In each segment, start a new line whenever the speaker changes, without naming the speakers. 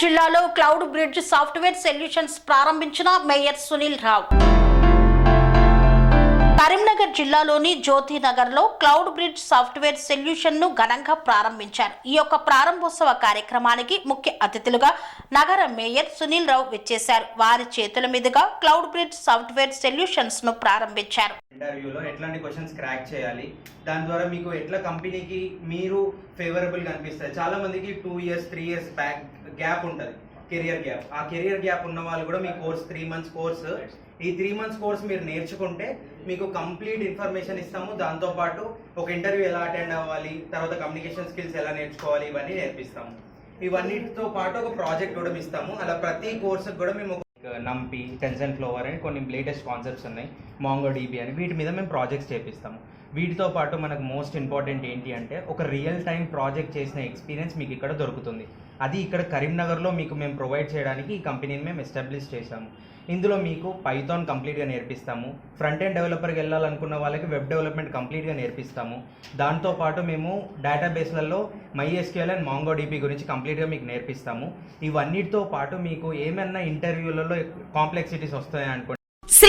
జిల్లాలో cloud bridge software solutions ప్రారంభించిన mayor Sunil Rao. Karimnagar జిల్లాలోని జ్యోతినగర్లో క్లౌడ్ బ్రిడ్జ్ సాఫ్ట్వేర్ సొల్యూషన్ను ఘనంగా ప్రారంభించారు. ఈ యొక్క ప్రారంభోత్సవ కార్యక్రమానికి ముఖ్య అతిథులుగా నగర మేయర్ సునీల్ రావు విచ్చేశారు. వారి చేతుల మీదుగా క్లౌడ్ బ్రిడ్జ్ సాఫ్ట్వేర్ సొల్యూషన్స్ను ప్రారంభించారు.
ఇంటర్వ్యూలో ఎట్లాంటి క్వశ్చన్స్ క్రాక్ చేయాలి? దాని ద్వారా మీకు ఎట్లా కంపెనీకి మీరు ఫేవరబుల్గా చాలా మందికి two years three years back gap ఉంటుంది. Career gap. ఆ కెరియర్ గ్యాప్ ఉన్న వాళ్ళు కూడా మీ కోర్స్ త్రీ మంత్స్ కోర్స్. ఈ త్రీ మంత్స్ కోర్స్ మీరు నేర్చుకుంటే మీకు కంప్లీట్ ఇన్ఫర్మేషన్ ఇస్తాము. దాంతో పాటు ఒక ఇంటర్వ్యూ ఎలా అటెండ్ అవ్వాలి తర్వాత కమ్యూనికేషన్ స్కిల్స్ ఎలా నేర్చుకోవాలి ఇవన్నీ నేర్పిస్తాము. ఇవన్నిటితో పాటు ఒక ప్రాజెక్ట్ కూడా ఇస్తాము. అలా ప్రతి కోర్సుకు కూడా మేము నంపి టెన్సన్ ఫ్లోవర్ అని కొన్ని లేటెస్ట్ కాన్సెప్ట్స్ ఉన్నాయి. మాంగో డీబీ అని వీటి మీద మేము ప్రాజెక్ట్స్ చేపిస్తాము. వీటితో పాటు మనకు మోస్ట్ ఇంపార్టెంట్ ఏంటి అంటే ఒక రియల్ టైం ప్రాజెక్ట్ చేసిన ఎక్స్పీరియన్స్ మీకు ఇక్కడ దొరుకుతుంది. అది ఇక్కడ కరీంనగర్లో మీకు మేము ప్రొవైడ్ చేయడానికి ఈ కంపెనీని మేము ఎస్టాబ్లిష్ చేశాము. ఇందులో మీకు పైథాన్ కంప్లీట్గా నేర్పిస్తాము. ఫ్రంట్ ఎండ్ డెవలపర్కి వెళ్ళాలనుకున్న వాళ్ళకి వెబ్ డెవలప్మెంట్ కంప్లీట్గా నేర్పిస్తాము. దాంతోపాటు మేము డేటాబేస్లలో మైఎస్క్యూఎల్ అండ్ మాంగో డీపీ గురించి కంప్లీట్గా మీకు నేర్పిస్తాము. ఇవన్నిటితో పాటు మీకు ఏమైనా ఇంటర్వ్యూలలో కాంప్లెక్సిటీస్ వస్తాయా అనుకోండి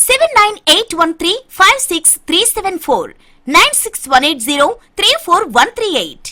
seven nine eight one three five six three seven four nine six one eight zero three four one three eight